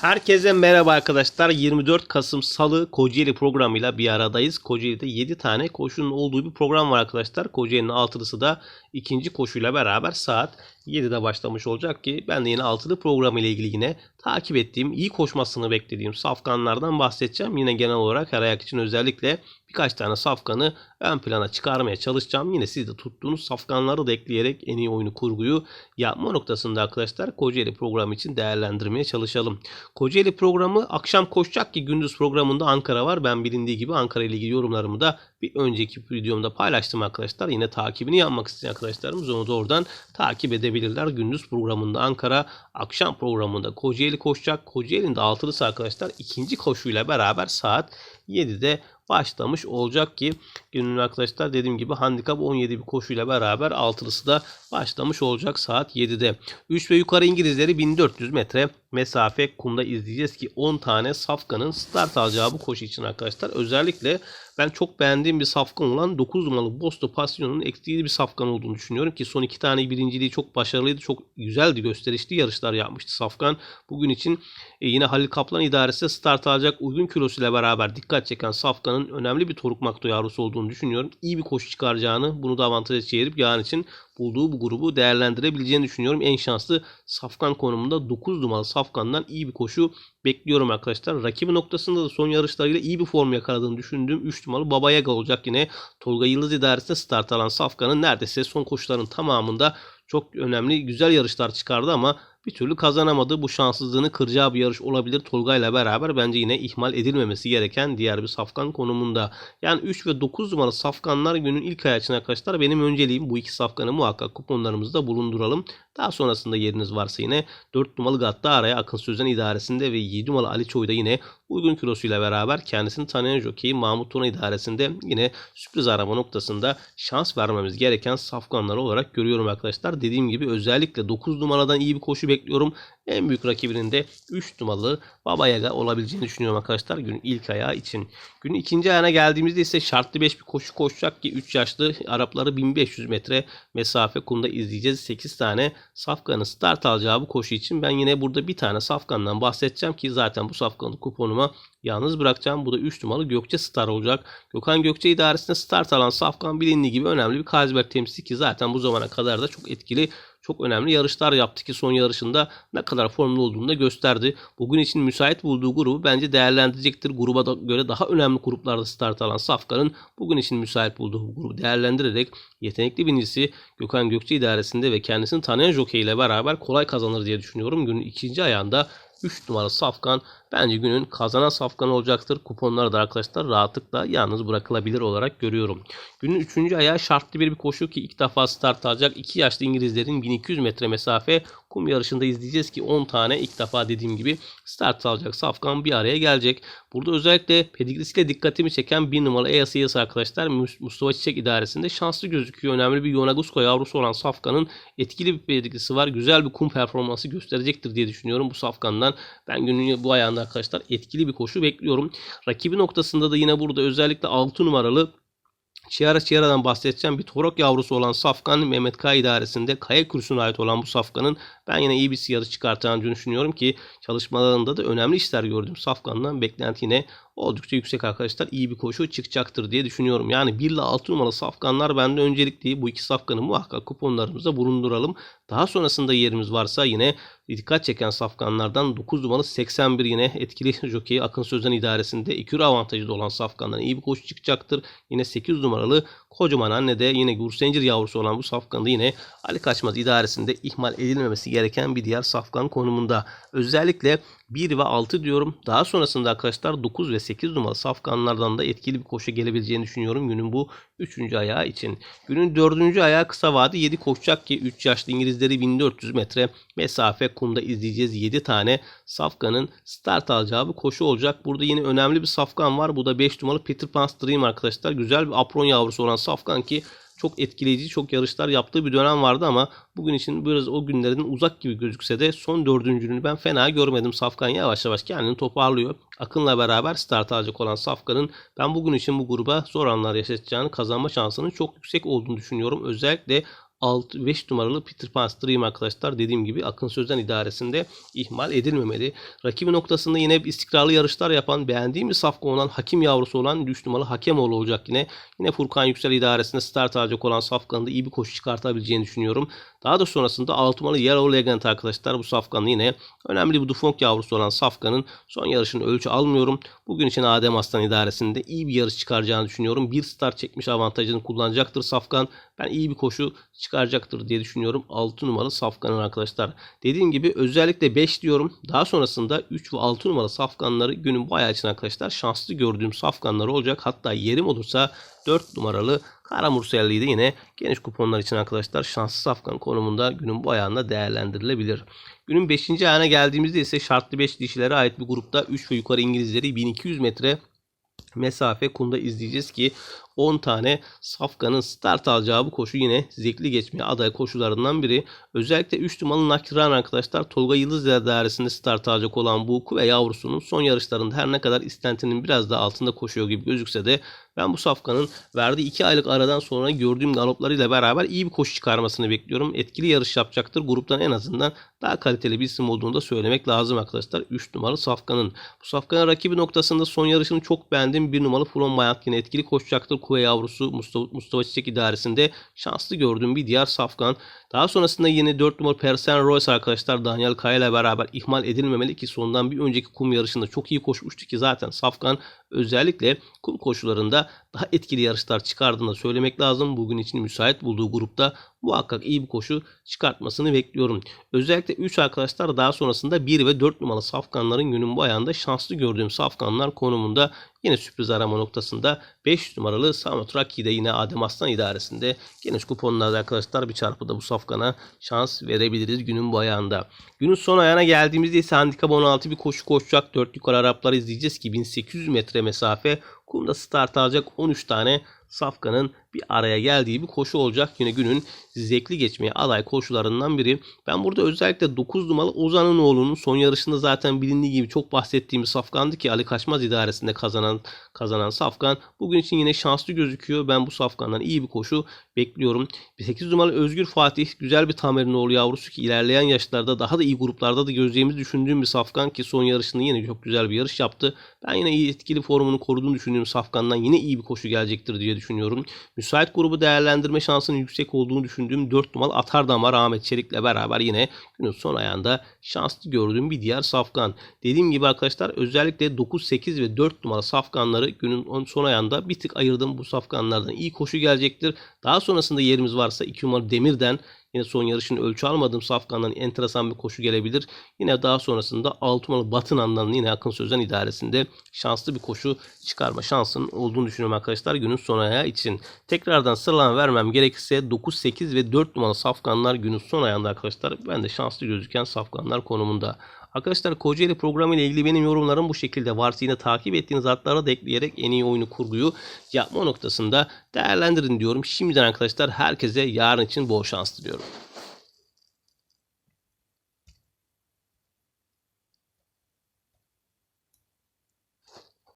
Herkese merhaba arkadaşlar. 24 Kasım Salı Kocaeli programıyla bir aradayız. Kocaeli'de 7 tane koşunun olduğu bir program var arkadaşlar. Kocaeli'nin altılısı da ikinci koşuyla beraber saat 7'de başlamış olacak ki ben de yine altılı programı ile ilgili yine takip ettiğim, iyi koşmasını beklediğim safkanlardan bahsedeceğim. Yine genel olarak her ayak için özellikle birkaç tane safkanı ön plana çıkarmaya çalışacağım. Yine siz de tuttuğunuz safkanları da ekleyerek en iyi oyunu kurguyu yapma noktasında arkadaşlar Kocaeli programı için değerlendirmeye çalışalım. Kocaeli programı akşam koşacak ki gündüz programında Ankara var. Ben bilindiği gibi Ankara ile ilgili yorumlarımı da bir önceki videomda paylaştım arkadaşlar. Yine takibini yapmak isteyen arkadaşlarımız onu da oradan takip edebilirler. Gündüz programında Ankara, akşam programında Kocaeli koşacak. Kocaeli'nin de altılısı arkadaşlar ikinci koşuyla beraber saat 7'de başlamış olacak ki günün arkadaşlar dediğim gibi handikap 17 bir koşuyla beraber altılısı da başlamış olacak saat 7'de. 3 ve yukarı İngilizleri 1400 metre mesafe kumda izleyeceğiz ki 10 tane safkanın start alacağı bu koşu için arkadaşlar. Özellikle ben çok beğendiğim bir safkan olan 9 numaralı Bosto Passion'un eksiği bir safkan olduğunu düşünüyorum ki son iki tane birinciliği çok başarılıydı. Çok güzeldi gösterişli yarışlar yapmıştı safkan. Bugün için e, yine Halil Kaplan idaresi start alacak uygun kilosuyla beraber dikkat çeken safkanın önemli bir Toruk Makto yavrusu olduğunu düşünüyorum. İyi bir koşu çıkaracağını bunu da avantaja çevirip yarın için bulduğu bu grubu değerlendirebileceğini düşünüyorum. En şanslı Safkan konumunda 9 numaralı Safkan'dan iyi bir koşu bekliyorum arkadaşlar. Rakibi noktasında da son yarışlarıyla iyi bir form yakaladığını düşündüğüm 3 numaralı Baba Yaga olacak yine. Tolga Yıldız idaresinde start alan Safkan'ın neredeyse son koşuların tamamında çok önemli güzel yarışlar çıkardı ama bir türlü kazanamadı. Bu şanssızlığını kıracağı bir yarış olabilir Tolga ile beraber. Bence yine ihmal edilmemesi gereken diğer bir safkan konumunda. Yani 3 ve 9 numaralı safkanlar günün ilk için arkadaşlar benim önceliğim bu iki safkanı muhakkak kuponlarımızda bulunduralım. Daha sonrasında yeriniz varsa yine 4 numaralı Gatta araya Akın Sözen idaresinde ve 7 numaralı Ali Çoy'da yine uygun kilosuyla beraber kendisini tanıyan jokeyi Mahmut Tuna idaresinde yine sürpriz arama noktasında şans vermemiz gereken safkanlar olarak görüyorum arkadaşlar. Dediğim gibi özellikle 9 numaradan iyi bir koşu bekliyorum. En büyük rakibinin de 3 numaralı Baba Yaga olabileceğini düşünüyorum arkadaşlar günün ilk ayağı için. Günün ikinci ayağına geldiğimizde ise şartlı 5 bir koşu koşacak ki 3 yaşlı Arapları 1500 metre mesafe kumda izleyeceğiz. 8 tane Safkan'ın start alacağı bu koşu için ben yine burada bir tane Safkan'dan bahsedeceğim ki zaten bu Safkan'ı kuponuma yalnız bırakacağım. Bu da 3 numaralı Gökçe Star olacak. Gökhan Gökçe idaresinde start alan Safkan bilindiği gibi önemli bir Kazberg temsilcisi ki zaten bu zamana kadar da çok etkili çok önemli yarışlar yaptı ki son yarışında ne kadar formlu olduğunu da gösterdi. Bugün için müsait bulduğu grubu bence değerlendirecektir. Gruba da göre daha önemli gruplarda start alan Safkan'ın bugün için müsait bulduğu bu grubu değerlendirerek yetenekli birincisi Gökhan Gökçe idaresinde ve kendisini tanıyan jockey ile beraber kolay kazanır diye düşünüyorum. Günün ikinci ayağında 3 numaralı Safkan bence günün kazanan Safkan olacaktır. Kuponları da arkadaşlar rahatlıkla yalnız bırakılabilir olarak görüyorum. Günün 3. ayağı şartlı bir, bir koşu ki ilk defa start alacak 2 yaşlı İngilizlerin 1200 metre mesafe kum yarışında izleyeceğiz ki 10 tane ilk defa dediğim gibi start alacak Safkan bir araya gelecek. Burada özellikle pedigrisiyle dikkatimi çeken bir numaralı Eyas arkadaşlar Mustafa Çiçek idaresinde şanslı gözüküyor. Önemli bir Yonagusko yavrusu olan Safkan'ın etkili bir pedigrisi var. Güzel bir kum performansı gösterecektir diye düşünüyorum bu Safkan'dan. Ben günün bu ayağında arkadaşlar etkili bir koşu bekliyorum. Rakibi noktasında da yine burada özellikle 6 numaralı Çiara Çiara'dan bahsedeceğim. Bir torok yavrusu olan Safkan Mehmet K idaresinde kaya kursuna ait olan bu Safkan'ın ben yine iyi bir siyarı çıkartacağını düşünüyorum ki çalışmalarında da önemli işler gördüm. Safkan'dan beklenti yine oldukça yüksek arkadaşlar. iyi bir koşu çıkacaktır diye düşünüyorum. Yani 1 ile 6 numaralı safkanlar bende öncelikli. Bu iki safkanı muhakkak kuponlarımıza bulunduralım. Daha sonrasında yerimiz varsa yine dikkat çeken safkanlardan 9 numaralı 81 yine etkili jockey Akın Sözen idaresinde ikili avantajı olan safkandan iyi bir koşu çıkacaktır. Yine 8 numaralı kocaman anne de yine Gursencir yavrusu olan bu safkanda yine Ali Kaçmaz idaresinde ihmal edilmemesi gereken bir diğer safkan konumunda. Özellikle 1 ve 6 diyorum. Daha sonrasında arkadaşlar 9 ve 8 numaralı safkanlardan da etkili bir koşu gelebileceğini düşünüyorum günün bu 3. ayağı için. Günün 4. ayağı kısa vade 7 koşacak ki 3 yaşlı İngilizleri 1400 metre mesafe kumda izleyeceğiz. 7 tane safkanın start alacağı bir koşu olacak. Burada yine önemli bir safkan var. Bu da 5 numaralı Peter Pan's Dream arkadaşlar. Güzel bir apron yavrusu olan safkan ki çok etkileyici, çok yarışlar yaptığı bir dönem vardı ama bugün için biraz o günlerin uzak gibi gözükse de son dördüncülüğünü ben fena görmedim. Safkan yavaş yavaş kendini toparlıyor. Akın'la beraber start alacak olan Safkan'ın ben bugün için bu gruba zor anlar yaşatacağını kazanma şansının çok yüksek olduğunu düşünüyorum. Özellikle 6 5 numaralı Peter Pan Stream arkadaşlar dediğim gibi Akın Sözen idaresinde ihmal edilmemeli. Rakibi noktasında yine istikrarlı yarışlar yapan beğendiğim bir safka olan hakim yavrusu olan 3 numaralı Hakemoğlu olacak yine. Yine Furkan Yüksel idaresinde start alacak olan safkanın da iyi bir koşu çıkartabileceğini düşünüyorum. Daha da sonrasında 6 numaralı Yellow Legend arkadaşlar bu safkanın yine önemli bir Dufong yavrusu olan safkanın son yarışını ölçü almıyorum. Bugün için Adem Aslan idaresinde iyi bir yarış çıkaracağını düşünüyorum. Bir start çekmiş avantajını kullanacaktır safkan. Ben iyi bir koşu çıkaracaktır diye düşünüyorum. 6 numaralı safkanın arkadaşlar. Dediğim gibi özellikle 5 diyorum. Daha sonrasında 3 ve 6 numaralı safkanları günün bayağı için arkadaşlar şanslı gördüğüm safkanlar olacak. Hatta yerim olursa 4 numaralı Kara Murselli'yi de yine geniş kuponlar için arkadaşlar şanslı safkan konumunda günün bu ayağında değerlendirilebilir. Günün 5. ayağına geldiğimizde ise şartlı 5 dişilere ait bir grupta 3 ve yukarı İngilizleri 1200 metre mesafe kumda izleyeceğiz ki 10 tane Safkan'ın start alacağı bu koşu yine zevkli geçmeye aday koşularından biri. Özellikle 3 numaralı Nakiran arkadaşlar Tolga Yıldız dairesinde start alacak olan bu ve yavrusunun son yarışlarında her ne kadar istentinin biraz daha altında koşuyor gibi gözükse de ben bu Safkan'ın verdiği 2 aylık aradan sonra gördüğüm galoplarıyla beraber iyi bir koşu çıkarmasını bekliyorum. Etkili yarış yapacaktır. Gruptan en azından daha kaliteli bir isim olduğunu da söylemek lazım arkadaşlar. 3 numaralı Safkan'ın. Bu Safkan'ın rakibi noktasında son yarışını çok beğendim. 1 numaralı Fulon Mayat yine etkili koşacaktır. Kuve yavrusu Mustafa, Mustafa Çiçek idaresinde şanslı gördüğüm bir diğer Safkan. Daha sonrasında yine 4 numaralı Persen Royce arkadaşlar Daniel Kaya ile beraber ihmal edilmemeli ki sondan bir önceki kum yarışında çok iyi koşmuştu ki zaten Safkan özellikle kum koşularında daha etkili yarışlar çıkardığını söylemek lazım. Bugün için müsait bulduğu grupta muhakkak iyi bir koşu çıkartmasını bekliyorum. Özellikle 3 arkadaşlar daha sonrasında 1 ve 4 numaralı safkanların günün bu ayağında şanslı gördüğüm safkanlar konumunda yine sürpriz arama noktasında 5 numaralı Samut Raki'de yine Adem Aslan idaresinde geniş kuponlarda arkadaşlar bir çarpıda bu safkana şans verebiliriz günün bu ayağında. Günün son ayağına geldiğimizde ise handikap 16 bir koşu koşacak. 4 yukarı Arapları izleyeceğiz ki 1800 metre mesafe kumda start alacak 13 tane Safkan'ın bir araya geldiği bir koşu olacak. Yine günün zevkli geçmeye aday koşularından biri. Ben burada özellikle 9 numaralı Ozan'ın oğlunun son yarışında zaten bilindiği gibi çok bahsettiğimiz Safkan'dı ki Ali Kaçmaz idaresinde kazanan kazanan Safkan. Bugün için yine şanslı gözüküyor. Ben bu Safkan'dan iyi bir koşu bekliyorum. 8 numaralı Özgür Fatih güzel bir Tamer'in oğlu yavrusu ki ilerleyen yaşlarda daha da iyi gruplarda da göreceğimizi düşündüğüm bir Safkan ki son yarışında yine çok güzel bir yarış yaptı. Ben yine iyi etkili formunu koruduğunu düşündüğüm Safkan'dan yine iyi bir koşu gelecektir diye düşünüyorum. Müsait grubu değerlendirme şansının yüksek olduğunu düşündüğüm 4 numaralı Atardamar Ahmet Çelik'le beraber yine günün son ayağında şanslı gördüğüm bir diğer safkan. Dediğim gibi arkadaşlar özellikle 9, 8 ve 4 numaralı safkanları günün son ayağında bir tık ayırdım. Bu safkanlardan iyi koşu gelecektir. Daha sonrasında yerimiz varsa 2 numaralı Demir'den Yine son yarışın ölçü almadığım Safkan'dan enteresan bir koşu gelebilir. Yine daha sonrasında Altımalı Batınan'dan yine Akın Sözen idaresinde şanslı bir koşu çıkarma şansının olduğunu düşünüyorum arkadaşlar günün son ayağı için. Tekrardan sıralama vermem gerekirse 9, 8 ve 4 numaralı Safkanlar günün son ayağında arkadaşlar. Ben de şanslı gözüken Safkanlar konumunda. Arkadaşlar Kocaeli programı ile ilgili benim yorumlarım bu şekilde. Varsa yine takip ettiğiniz atlara da ekleyerek en iyi oyunu kurguyu yapma noktasında değerlendirin diyorum. Şimdiden arkadaşlar herkese yarın için bol şans diliyorum.